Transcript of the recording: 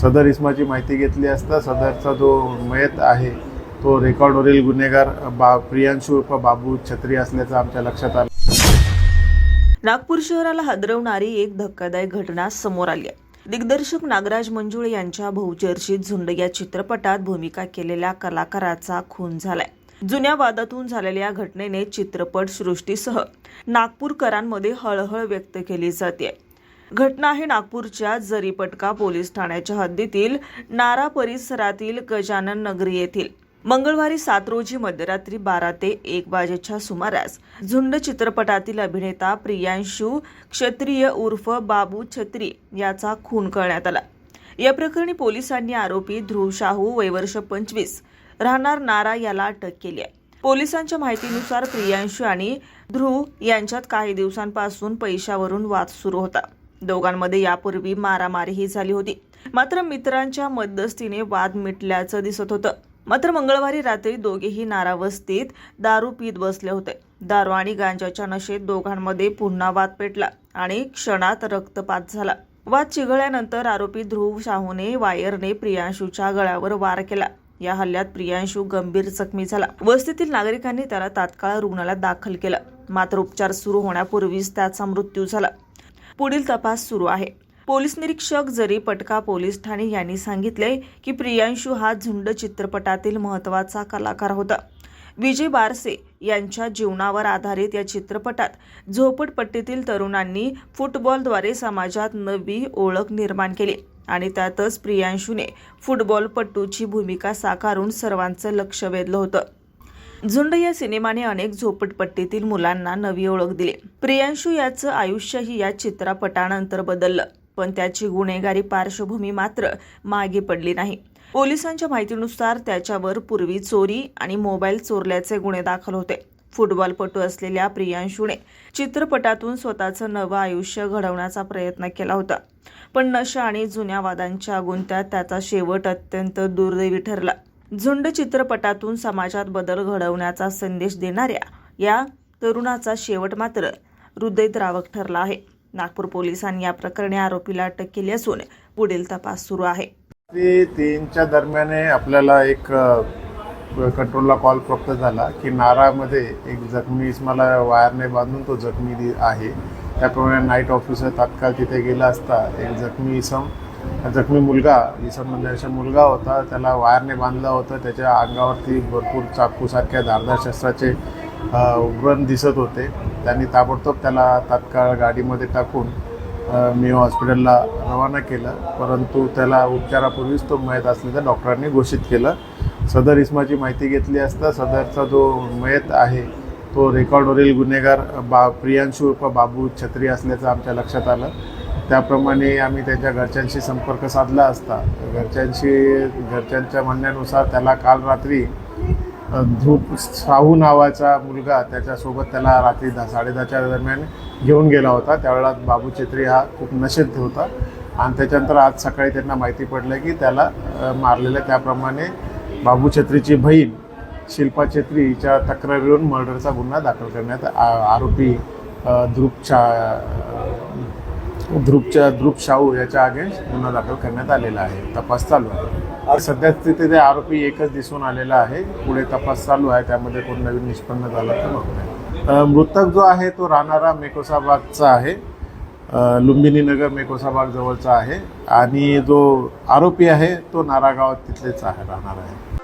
सदर इसमाची माहिती घेतली असता सदरचा जो मयत आहे तो रेकॉर्डवरील गुन्हेगार बा प्रियांशू उर्फ बाबू छत्री असल्याचं आमच्या लक्षात आलं. नागपूर शहराला हादरवणारी एक धक्कादायक घटना समोर आली आहे. दिग्दर्शक नागराज मंजुळे यांच्या बहुचर्चित झुंड या चित्रपटात भूमिका केलेल्या कलाकाराचा खून झालाय. जुन्या वादातून झालेल्या या घटनेने चित्रपट सृष्टीसह नागपूरकरांमध्ये हळहळ व्यक्त केली जाते घटना आहे नागपूरच्या जरीपटका पोलीस ठाण्याच्या हद्दीतील नारा परिसरातील गजानन नगरी येथील. मंगळवारी सात रोजी मध्यरात्री बारा ते एक वाजेच्या सुमारास झुंड चित्रपटातील अभिनेता प्रियांशू क्षत्रिय उर्फ बाबू छत्री याचा खून करण्यात आला. या प्रकरणी पोलिसांनी आरोपी ध्रुव शाहू वयवर्ष पंचवीस राहणार नारा याला अटक केली आहे. पोलिसांच्या माहितीनुसार प्रियांशू आणि ध्रुव यांच्यात काही दिवसांपासून पैशावरून वाद सुरू होता. दोघांमध्ये यापूर्वी मारामारीही झाली होती. मात्र मित्रांच्या मध्यस्थीने वाद मिटल्याचं दिसत होतं. मात्र मंगळवारी रात्री दोघेही नारावस्तीत दारू पीत बसले होते. दारू आणि गांजाच्या नशेत दोघांमध्ये पुन्हा वाद पेटला आणि क्षणात रक्तपात झाला. वाद चिघळल्यानंतर आरोपी ध्रुव शाहूने वायरने प्रियांशूच्या गळ्यावर वार केला. या हल्ल्यात प्रियांशू गंभीर जखमी झाला. वस्तीतील नागरिकांनी त्याला तात्काळ रुग्णालयात दाखल केलं. मात्र उपचार सुरू होण्यापूर्वीच त्याचा मृत्यू झाला. पुढील तपास सुरू आहे. पोलीस निरीक्षक जरी पटका पोलीस ठाणे यांनी सांगितले की प्रियांशू हा झुंड चित्रपटातील महत्त्वाचा कलाकार होता. विजय बारसे यांच्या जीवनावर आधारित या चित्रपटात झोपडपट्टीतील तरुणांनी फुटबॉलद्वारे समाजात नवी ओळख निर्माण केली आणि त्यातच प्रियांशूने फुटबॉलपट्टूची भूमिका साकारून सर्वांचं लक्ष वेधलं होतं. झुंड या सिनेमाने अनेक झोपडपट्टीतील मुलांना नवी ओळख दिली. प्रियांशू याचं आयुष्यही या चित्रपटानंतर बदललं. पण त्याची गुन्हेगारी पार्श्वभूमी मात्र मागे पडली नाही. पोलिसांच्या माहितीनुसार त्याच्यावर पूर्वी चोरी आणि मोबाईल चोरल्याचे गुन्हे दाखल होते. फुटबॉलपटू असलेल्या प्रियांशूने चित्रपटातून स्वतःचं नवं आयुष्य घडवण्याचा प्रयत्न केला होता. पण नशा आणि जुन्या वादांच्या गुंत्यात त्याचा शेवट अत्यंत दुर्दैवी ठरला. झुंड चित्रपटातून समाजात बदल घडवण्याचा संदेश देणाऱ्या या तरुणाचा शेवट मात्र हृदयद्रावक ठरला आहे. नागपूर पोलिसांनी या प्रकरणी आरोपीला अटक केली असून पुढील तपास सुरू आहे. तीनच्या दरम्यान आपल्याला एक कंट्रोलला कॉल प्राप्त झाला की नारामध्ये एक जखमी मला वायरने बांधून तो जखमी दि- आहे. त्याप्रमाणे नाईट ऑफिसर तात्काळ तिथे गेला असता एक जखमी इसम जखमी मुलगा इसम म्हणजे मुलगा होता त्याला वायरने बांधलं होतं त्याच्या अंगावरती भरपूर चाकूसारख्या धारदार शस्त्राचे उग्रण दिसत होते. त्यांनी ताबडतोब त्याला तात्काळ गाडीमध्ये टाकून मी हॉस्पिटलला रवाना केलं. परंतु त्याला उपचारापूर्वीच तो मयत असल्याचं डॉक्टरांनी घोषित केलं. सदर इस्माची माहिती घेतली असता सदरचा जो मयत आहे तो रेकॉर्डवरील गुन्हेगार बा प्रियांशू उर्फ बाबू छत्री असल्याचं आमच्या लक्षात आलं. त्याप्रमाणे आम्ही त्याच्या घरच्यांशी संपर्क साधला असता. घरच्यांशी घरच्यांच्या म्हणण्यानुसार त्याला काल रात्री ध्रुप ध्रुव साहू नावाचा मुलगा त्याच्यासोबत त्याला रात्री दहा साडेदहाच्या दरम्यान घेऊन गेला होता. त्यावेळेला बाबू छत्री हा खूप नशेत होता. आणि त्याच्यानंतर आज सकाळी त्यांना माहिती पडलं की त्याला मारलेलं. त्याप्रमाणे बाबू छत्रीची बहीण शिल्पा छेत्री हिच्या तक्रारीवरून मर्डरचा गुन्हा दाखल करण्यात आ- आरोपी अ, ध्रुपच्या ध्रुप शाहू याच्या अगेन्स्ट गुन्हा दाखल करण्यात आलेला आहे. तपास चालू आहे. सध्या तिथे आरोपी एकच दिसून आलेला आहे. पुढे तपास चालू आहे. त्यामध्ये कोण नवीन निष्पन्न झाला तर बघूया मृतक जो आहे तो राहणारा मेकोसाबागचा आहे. लुंबिनी नगर मेकोसाबाग जवळचा आहे. आणि जो आरोपी आहे तो नारागाव तिथलेच आहे राहणार आहे.